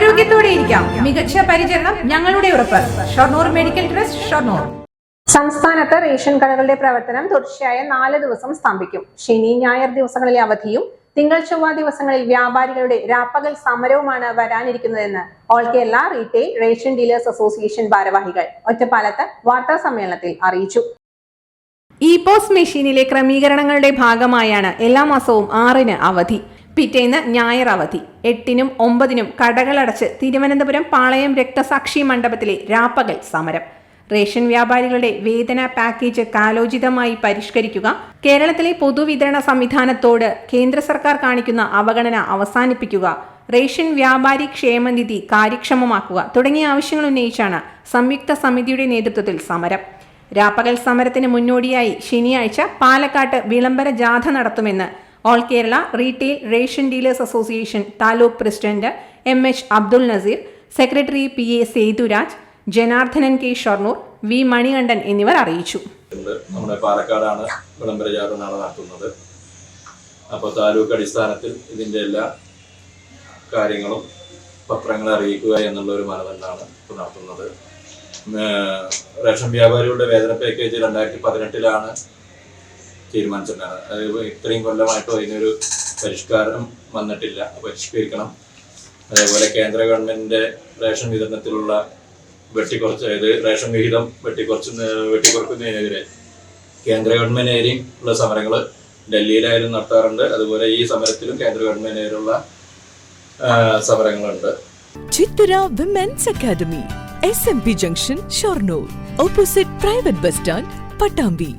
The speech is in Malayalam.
ആരോഗ്യത്തോടെ ഇരിക്കാം. മികച്ച പരിചരണം ഞങ്ങളുടെ ഉറപ്പ്. Shoranur medical trust Shoranur. സംസ്ഥാനത്ത് റേഷൻ കടകളുടെ പ്രവർത്തനം തുടർച്ചയായ നാല് ദിവസം സ്തംഭിക്കും. ശനി ഞായർ ദിവസങ്ങളിലെ അവധിയും തിങ്കൾ ചൊവ്വ ദിവസങ്ങളിൽ വ്യാപാരികളുടെ രാപ്പകൽ സമരവുമാണ് വരാനിരിക്കുന്നതെന്ന് all Kerala retail ration dealers association ഭാരവാഹികൾ ഒറ്റപ്പാലത്ത് വാർത്താ സമ്മേളനത്തിൽ അറിയിച്ചു. ഇ പോസ് മെഷീനിലെ ക്രമീകരണങ്ങളുടെ ഭാഗമായാണ് എല്ലാ മാസവും ആറിന് അവധി. പിറ്റേന്ന് ഞായർ അവധി എട്ടിനും ഒമ്പതിനും കടകളടച്ച് തിരുവനന്തപുരം പാളയം രക്തസാക്ഷി മണ്ഡപത്തിലെ രാപ്പകൽ സമരം. റേഷൻ വ്യാപാരികളുടെ വേതന പാക്കേജ് കാലോചിതമായി പരിഷ്കരിക്കുക കേരളത്തിലെ പൊതുവിതരണ സംവിധാനത്തോട് കേന്ദ്ര സർക്കാർ കാണിക്കുന്ന അവഗണന അവസാനിപ്പിക്കുക റേഷൻ വ്യാപാരി ക്ഷേമനിധി കാര്യക്ഷമമാക്കുക തുടങ്ങിയ ആവശ്യങ്ങൾ ഉന്നയിച്ചാണ് സംയുക്ത സമിതിയുടെ നേതൃത്വത്തിൽ സമരം. രാപ്പകൽ സമരത്തിന് മുന്നോടിയായി ശനിയാഴ്ച പാലക്കാട്ട് വിളംബര ജാഥ നടത്തുമെന്ന് all Kerala retail ration dealers association taluk president M H Abdul Nazeer secretary P A Sethuraj Janardhanan K Shoranur V Manikandan എന്നിവർ അറിയിച്ചു. നമ്മുടെ പാലക്കാടാണ് വിളംബര ജാഥ നാളെ നടത്തുന്നത്. അപ്പോൾ താലൂക്ക് അടിസ്ഥാനത്തിൽ ഇതിന്റെ എല്ലാ കാര്യങ്ങളും പത്രങ്ങളെ അറിയിക്കുക എന്നുള്ള ഒരു മാനദണ്ഡമാണ് ഇപ്പോൾ നടത്തുന്നത്. റേഷൻ വ്യാപാരികളുടെ വേതന പാക്കേജ് രണ്ടായിരത്തി പതിനെട്ടിലാണ് തീരുമാനിച്ചിട്ടുണ്ടായിരുന്നത്. അത് ഇത്രയും കൊല്ലമായിട്ടും അതിനൊരു പരിഷ്കാരം വന്നിട്ടില്ല. പരിഷ്കരിക്കണം. അതേപോലെ കേന്ദ്ര ഗവൺമെന്റിന്റെ റേഷൻ വിതരണത്തിലുള്ള വെട്ടിക്കുറച്ച് അതായത് റേഷൻ വിഹിതം വെട്ടിക്കുറച്ച് വെട്ടിക്കുറക്കുന്നതിനെതിരെ കേന്ദ്ര ഗവൺമെന്റിനെതിരെയും ഉള്ള സമരങ്ങൾ ഡൽഹിയിലായാലും നടത്താറുണ്ട്. അതുപോലെ ഈ സമരത്തിലും കേന്ദ്ര ഗവൺമെന്റിനെതിരെയുള്ള ആ, സമരങ്ങളുണ്ട്. Chithara women's academy S M P junction Shoranur opposite private bus stand Pattambi